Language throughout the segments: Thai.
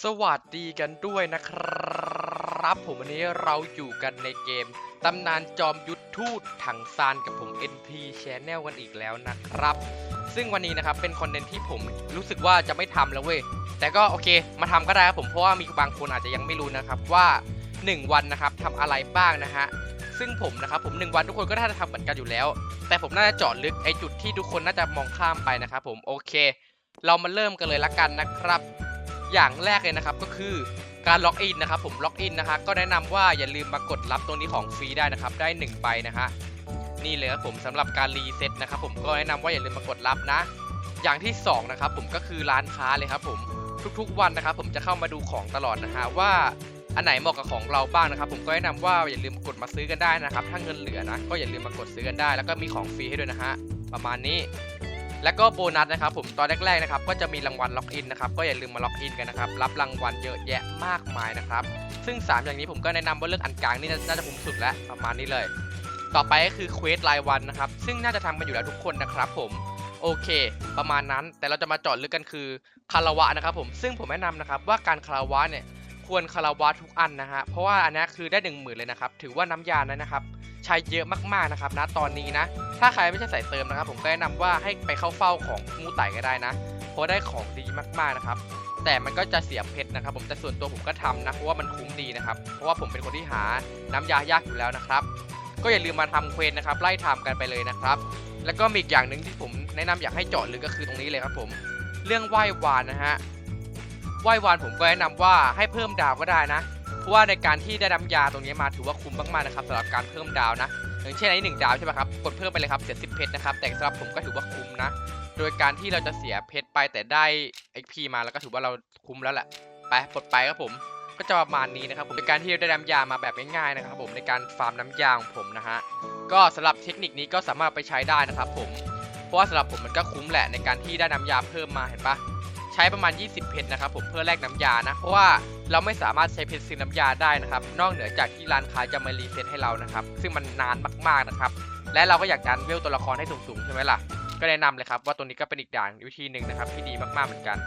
สวัสดีกันด้วยนะครับ ผมวันนี้เราอยู่กันในเกมตำนานจอมยุทธทูตถังซานกับผม NP Channel กันอีกแล้วนะครับ ซึ่งวันนี้นะครับเป็นคอนเทนต์ที่ผมรู้สึกว่าจะไม่ทำแล้วเว้ย แต่ก็โอเคมาทำก็ได้ครับผมเพราะว่ามีบางคนอาจจะยังไม่รู้นะครับว่า 1 วันนะครับทำอะไรบ้างนะฮะซึ่งผมนะครับผม 1 วันทุกคนก็น่าจะทำเหมือนกันอยู่แล้ว แต่ผมน่าจะเจาะลึกไอจุดที่ทุกคนน่าจะมองข้ามไปนะครับผมโอเค เรามาเริ่มกันเลยละกันนะครับ อย่างแรกเลยนะครับก็คือการล็อกอินนะครับผมล็อกอินนะฮะก็แนะนำว่าอย่าลืมมากดรับตรงนี้ของฟรีได้นะครับได้1ใบนะฮะนี่เลยครับผมสำหรับการรีเซ็ตนะครับผมก็แนะนำว่าอย่าลืมมากดรับนะ อย่างที่สองนะครับผมก็คือร้านค้าเลยครับผมทุกๆวันนะครับผมจะเข้ามาดูของตลอดนะฮะว่าอันไหนเหมาะกับของเราบ้างนะครับ ผมก็แนะนำว่าอย่าลืมกดมาซื้อกันได้นะครับ ถ้าเงินเหลือนะก็อย่าลืมมากดซื้อกันได้ แล้วก็มีของฟรีให้ด้วยนะฮะประมาณนี้ แล้วก็โบนัสนะครับผมตอนแรกๆนะครับก็จะมีรางวัลล็อกอินนะครับก็อย่าลืมมาล็อกอินกันนะครับรับรางวัลเยอะแยะมากมายนะครับซึ่ง 3 อย่างนี้ผมก็แนะนำว่าเลือกอันกลางนี่น่าจะคุ้มสุดแล้วประมาณนี้เลย ต่อไปก็คือเควสรายวันนะครับซึ่งน่าจะทำกันอยู่แล้วทุกคนนะครับผมโอเค ประมาณนั้นแต่เราจะมาเจาะลึกกันคือคาราวะนะครับผมซึ่งผมแนะนำนะครับว่าการคาราวะเนี่ยควรคาราวะทุกอันนะฮะเพราะว่าอันนี้คือได้1 0,000เลยนะครับถือว่าน้ำยานั้นนะครับ ใช้เยอะมากๆนะครับนะตอนนี้นะ ถ้าใครไม่ใช่สายเติมนะครับ ผมก็แนะนำว่าให้ไปเข้าเฝ้าของมูไต่ก็ได้นะเพราะได้ของดีมากๆนะครับ แต่มันก็จะเสียเพชรนะครับ ผมแต่ส่วนตัวผมก็ทำนะเพราะว่ามันคุ้มดีนะครับ เพราะว่าผมเป็นคนที่หาน้ำยายากอยู่แล้วนะครับ ก็อย่าลืมมาทำเควสนะครับไล่ทำกันไปเลยนะครับ แล้วก็มีอีกอย่างหนึ่งที่ผมแนะนำอยากให้เจาะลึกก็คือตรงนี้เลยครับ ผมเรื่องไหว้วานนะฮะไหว้วานผมก็แนะนำว่าให้เพิ่มดาวก็ได้นะ เพราะว่าในการที่ได้น้ำยาตรงนี้มาถือว่าคุ้มมากๆนะครับสำหรับการเพิ่มดาวนะอย่างเช่นอันนี้หนึ่งดาวใช่ไหมครับกดเพิ่มไปเลยครับเจ็ดสิเพชรนะครับแต่สำหรับผมก็ถือว่าคุ้มนะ โดยการที่เราจะเสียเพชรไปแต่ได้ XP มาแล้วก็ถือว่าเราคุ้มแล้วแหละไปปลดไปครับผมก็จะประมาณนี้นะครับผมเป็นการที่เราได้น้ำยามาแบบง่ายๆนะครับผมในการฟาร์มน้ำยาของผมนะฮะก็สำหรับเทคนิคนี้ก็สามารถไปใช้ได้นะครับผมเพราะว่าสำหรับผมมันก็คุ้มแหละในการที่ได้น้ำยาเพิ่มมาเห็นปะ ใช้ประมาณ 20 เพชรนะครับผมเพื่อแลกน้ำยานะเพราะว่าเราไม่สามารถใช้เพชรซื้อน้ำยาได้นะครับ นอกเหนือจากที่ร้านค้าจะมารีเซ็ตให้เรานะครับซึ่งมันนานมากๆนะครับ และเราก็อยากดันเวลตัวละครให้สูงๆใช่ไหมล่ะก็แนะนำเลยครับว่าตัวนี้ก็เป็นอีกด่านวิธีหนึ่งนะครับที่ดีมากๆเหมือนกัน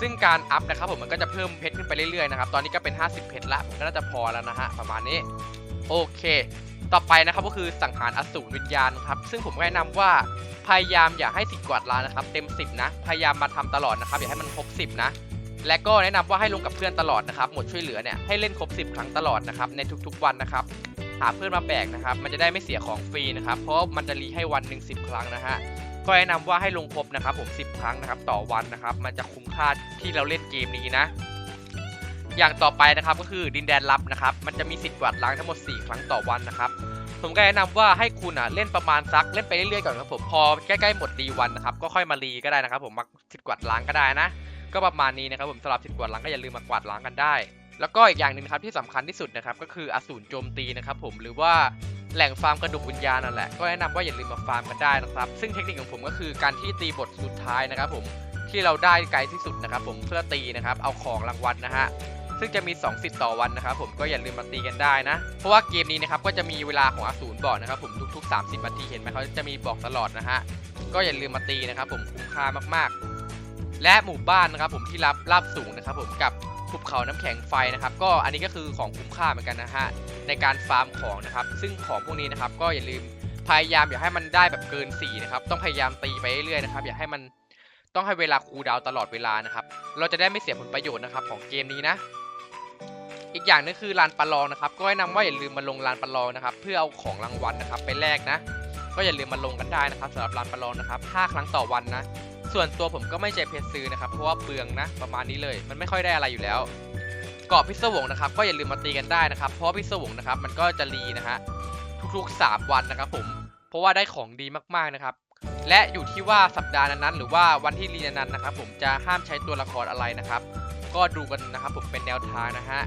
ซึ่งการอัพนะครับผมมันก็จะเพิ่มเพชรขึ้นไปเรื่อยๆนะครับตอนนี้ก็เป็น 50 เพชรละผมก็น่าจะพอแล้วนะฮะประมาณนี้โอเค ต่อไปนะครับก็คือสังหารอสูรวิญญาณครับซึ่งผมแนะนำว่า พยายามอย่าให้สิบกวาดล้านนะครับ เต็ม 10 นะ พยายามมาทำตลอดนะครับ อย่าให้มันครบ 10 นะ และก็แนะนำว่าให้ลงกับเพื่อนตลอดนะครับ หมดช่วยเหลือเนี่ยให้เล่นครบ 10 ครั้งตลอดนะครับ ในทุกๆวันนะครับ หาเพื่อนมาแบกนะครับ มันจะได้ไม่เสียของฟรีนะครับ เพราะมันจะรีให้วันหนึ่ง10 ครั้งนะฮะ ก็แนะนำว่าให้ลงครบนะครับผม 10 ครั้งนะครับ ต่อวันนะครับ มันจะคุ้มค่าที่เราเล่นเกมนี้นะอย่างต่อไปนะครับก็คือดินแดนลับนะครับ มันจะมีสิทธิ์กวาดล้างทั้งหมด 4 ครั้งต่อวันนะครับ ผมก็แนะนำว่าให้คุณอะเล่นประมาณซักเล่นไปเรื่อยๆก่อนครับผมพอใกล้ๆหมดรีวันนะครับก็ค่อยมารีก็ได้นะครับผมมาสิทธิ์กวาดล้างก็ได้นะก็ประมาณนี้นะครับผมสำหรับสิทธิ์กวาดล้างก็อย่าลืมมากวาดล้างกันได้ แล้วก็อีกอย่างหนึ่งครับที่สำคัญที่สุดนะครับก็คืออสูรโจมตีนะครับผมหรือว่าแหล่งฟาร์มกระดูกวิญญาณนั่นแหละก็แนะนำว่าอย่าลืมมาฟาร์มกันได้นะครับ ซึ่งเทคนิคของผมก็คือการที่ตีบทสุดท้ายนะครับผมที่เราได้ไกลที่สุดนะครับผมเพื่อตีนะครับเอาของรางวัลนะฮะ ซึ่งจะมี 2 สิทธิ์ต่อวันนะครับผมก็อย่าลืมมาตีกันได้นะ เพราะว่าเกมนี้นะครับก็จะมีเวลาของอสูรบอกนะครับผมทุก ๆ 30นาทีเห็นไหมเขาจะมีบอกตลอดนะฮะก็อย่าลืมมาตีนะครับผมคุ้มค่ามากๆ และหมู่บ้านนะครับผมที่รับราบสูงนะครับผมกับภูเขาน้ำแข็งไฟนะครับก็อันนี้ก็คือของคุ้มค่าเหมือนกันนะฮะในการฟาร์มของนะครับซึ่งของพวกนี้นะครับก็อย่าลืมพยายามอย่าให้มันได้แบบเกิน4นะครับต้องพยายามตีไปเรื่อยๆนะครับอย่าให้มันต้องให้เวลาคูลดาวน์ตลอดเวลานะครับ เราจะได้ไม่เสียผลประโยชน์นะครับของเกมนี้นะ อีกอย่างนึงคือลานประลองนะครับ ก็แนะนำว่าอย่าลืมมาลงลานประลองนะครับ เพื่อเอาของรางวัลนะครับ ไปแลกนะ ก็อย่าลืมมาลงกันได้นะครับสำหรับลานประลองนะครับ 5 ครั้งต่อวันนะ ส่วนตัวผมก็ไม่ใช่เพชรซื้อนะครับ เพราะว่าเปลืองนะ ประมาณนี้เลย มันไม่ค่อยได้อะไรอยู่แล้วเกาะพิศวงนะครับ ก็อย่าลืมมาตีกันได้นะครับ เพราะพิศวงนะครับ มันก็จะรีนะฮะทุกๆ 3 วันนะครับผม เพราะว่าได้ของดีมากๆนะครับ และอยู่ที่ว่าสัปดาห์นั้นๆหรือว่าวันที่รีนั้นนะครับ ผมจะห้ามใช้ตัวละครอะไรนะครับ ก็ดูกันนะครับ ผมเป็นแนวทางนะฮะ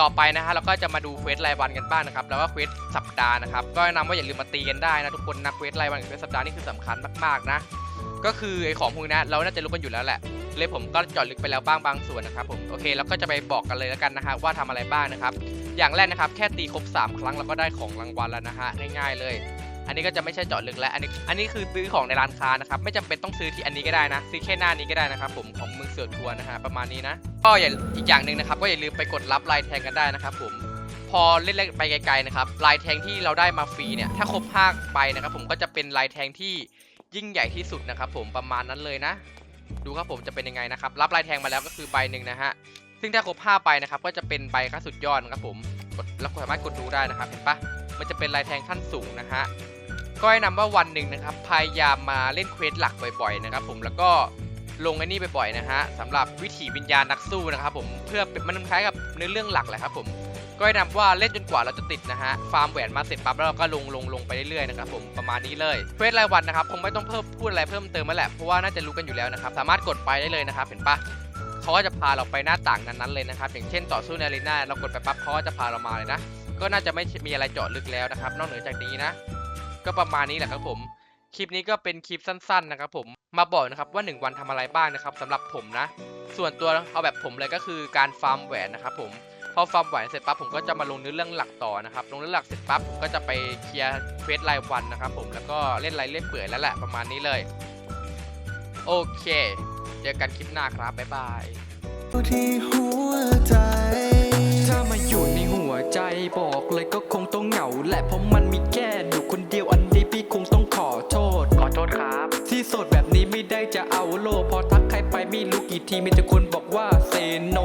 ต่อไปนะฮะเราก็จะมาดูเควสรายวันกันบ้างนะครับ แล้วก็เควสสัปดาห์นะครับ ก็แนะนำว่าอย่าลืมมาตีกันได้นะทุกคนนะเควสรายวันกับเควสสัปดาห์นี่คือสำคัญมากๆนะ ก็คือไอของพวกนี้เราน่าจะรู้กันอยู่แล้วแหละเลยผมก็จาะลึกไปแล้วบ้างบางส่วนนะครับผมโอเคเราก็จะไปบอกกันเลยแล้วกันนะฮะว่าทำอะไรบ้างนะครับ อย่างแรกนะครับ แค่ตีครบ 3 ครั้งเราก็ได้ของรางวัลแล้วนะฮะง่ายๆเลย อันนี้ก็จะไม่ใช่เจาะลึกแล้วอันนี้อันนี้คือซื้อของในร้านค้านะครับไม่จำเป็นต้องซื้อที่อันนี้ก็ได้นะ ซื้อแค่หน้านี้ก็ได้นะครับผมของเมืองเสือทัวร์นะฮะประมาณนี้นะก็อย่าอีกอย่างหนึ่งนะครับก็อย่าลืมไปกดรับลายแทงกันได้นะครับผมพอเล่นไปไกลๆนะครับลายแทงที่เราได้มาฟรีเนี่ยถ้าครบ5ใบนะครับผมก็จะเป็นลายแทงที่ยิ่งใหญ่ที่สุดนะครับผมประมาณนั้นเลยนะ ดูครับผมจะเป็นยังไงนะครับรับลายแทงมาแล้วก็คือใบหนึ่งนะฮะซึ่งถ้าครบ5ใบนะครับก็จะเป็นใบขั้นสุดยอดนะครับผมกดแล้วสามารถกดดูได้นะครับเห็นปะมันจะเป็นลายแทงขั้นสูงนะฮะ ก็แนะนำว่าวันหนึ่งนะครับพยายามมาเล่นเควสหลักบ่อยๆนะครับผมแล้วก็ลงไอ้นี่บ่อยๆนะฮะสำหรับวิถีวิญญาณนักสู้นะครับผมเพื่อเป็นมันคล้ายกับเนื้อเรื่องหลักแหละครับผมก็แนะนำว่าเล่นจนกว่าเราจะติดนะฮะฟาร์มแหวนมาเสร็จปั๊บแล้วเราก็ลงลงลงไปเรื่อยๆนะครับผมประมาณนี้เลยเควสรายวันนะครับคงไม่ต้องเพิ่มพูดอะไรเพิ่มเติมแล้วแหละเพราะว่าน่าจะรู้กันอยู่แล้วนะครับสามารถกดไปได้เลยนะครับเห็นปะเขาก็จะพาเราไปหน้าต่างนั้นๆเลยนะครับอย่างเช่นต่อสู้ในอารีนาเรากดไปปั๊บเขาก็จะพาเรามาเลยนะก็น่าจะไม่มีอะไรเจาะลึกแล้วนะครับ นอกเหนือจากนี้นะ ก็ประมาณนี้แหละครับผมคลิปนี้ก็เป็นคลิปสั้นๆนะครับผมมาบอกนะครับว่า 1 วันทำอะไรบ้างนะครับสำหรับผมนะ ส่วนตัวเอาแบบผมเลยก็คือการฟาร์มแหวนนะครับผมพอฟาร์มแหวนเสร็จปั๊บผมก็จะมาลงเนื้อเรื่องหลักต่อนะครับลงเรื่องหลักเสร็จปั๊บผมก็จะไปเคลียร์เควสรายวันนะครับผมแล้วก็เล่นไรเล่นเปื่อยแล้วแหละประมาณนี้เลยโอเค เจอกันคลิปหน้าครับ บ๊ายบายที่หัวใจ ถ้ามาอยู่ในหัวใจบอกเลยก็คงต้องเหงาแหละเพราะมันมีแค่อยู่คนเดียวอันนี้พี่คงต้องขอโทษ ขอโทษครับ ที่โสดแบบนี้ไม่ได้จะเอาโลกพอทักใครไปไม่รู้กี่ทีมีแต่คนบอกว่าเซโน